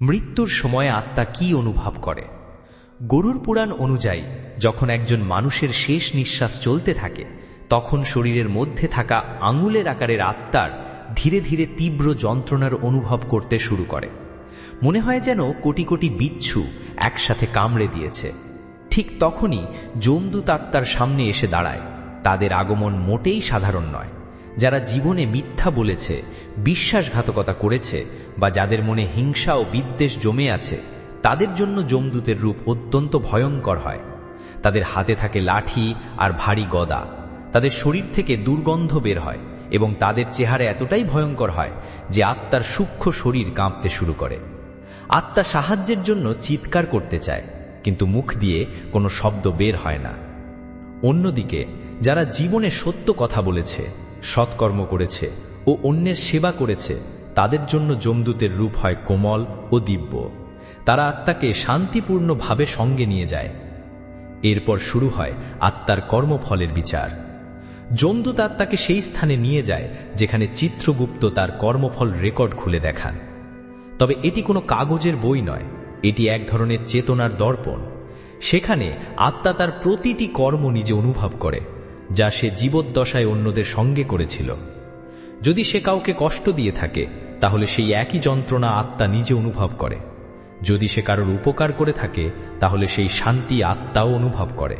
মৃত্যুর সময় আত্মা কি অনুভব করে? গরুর পুরাণ অনুযায়ী, যখন একজন মানুষের শেষ নিঃশ্বাস চলতে থাকে, তখন শরীরের মধ্যে থাকা আঙুলের আকারের আত্মার ধীরে ধীরে তীব্র যন্ত্রণার অনুভব করতে শুরু করে। মনে হয় যেন কোটি কোটি বিচ্ছু একসাথে কামড়ে দিয়েছে। ঠিক তখনই জমদূত আত্মার সামনে এসে দাঁড়ায়। তাদের আগমন মোটেই সাধারণ নয়। যারা জীবনে মিথ্যা বলেছে, বিশ্বাসঘাতকতা করেছে, বা যাদের মনে হিংসা ও বিদ্বেষ জমে আছে, তাদের জন্য যমদূতের রূপ অত্যন্ত ভয়ঙ্কর হয়। তাদের হাতে থাকে লাঠি আর ভারী গদা। তাদের শরীর থেকে দুর্গন্ধ বের হয় এবং তাদের চেহারা এতটাই ভয়ঙ্কর হয় যে আত্মার সূক্ষ্ম শরীর কাঁপতে শুরু করে। আত্মা সাহায্যের জন্য চিৎকার করতে চায়, কিন্তু মুখ দিয়ে কোনো শব্দ বের হয় না। অন্যদিকে, যারা জীবনে সত্য কথা বলেছে সৎকর্ম করেছে ও অন্যের সেবা করেছে, তাদের জন্য যমদূতের রূপ হয় কোমল ও দিব্য। তারা আত্মাকে শান্তিপূর্ণভাবে সঙ্গে নিয়ে যায়। এরপর শুরু হয় আত্মার কর্মফলের বিচার। যমদূত আত্মাকে সেই স্থানে নিয়ে যায়, যেখানে চিত্রগুপ্ত তার কর্মফল রেকর্ড খুলে দেখান। তবে এটি কোনো কাগজের বই নয়, এটি এক ধরনের চেতনার দর্পণ। সেখানে আত্মা তার প্রতিটি কর্ম নিজে অনুভব করে। যা সে জীবদ্দশায় অন্যদের সঙ্গে করেছিল। যদি সে কাউকে কষ্ট দিয়ে থাকে, তাহলে সেই একই যন্ত্রণা আত্মা নিজে অনুভব করে। যদি সে কারোর উপকার করে থাকে, তাহলে সেই শান্তি আত্মাও অনুভব করে।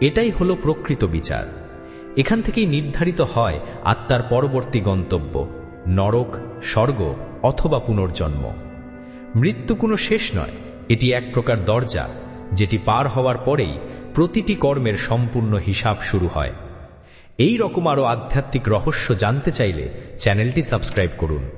এটাই হলো প্রকৃত বিচার। এখান থেকেই নির্ধারিত হয় আত্মার পরবর্তী গন্তব্য, নরক, স্বর্গ অথবা পুনর্জন্ম। মৃত্যু কোনো শেষ নয়, এটি এক প্রকার দরজা, যেটি পার হওয়ার পরেই প্রতিটি কর্মের সম্পূর্ণ হিসাব শুরু হয়। এই রকম আরও আধ্যাত্মিক রহস্য জানতে চাইলে চ্যানেলটি সাবস্ক্রাইব করুন।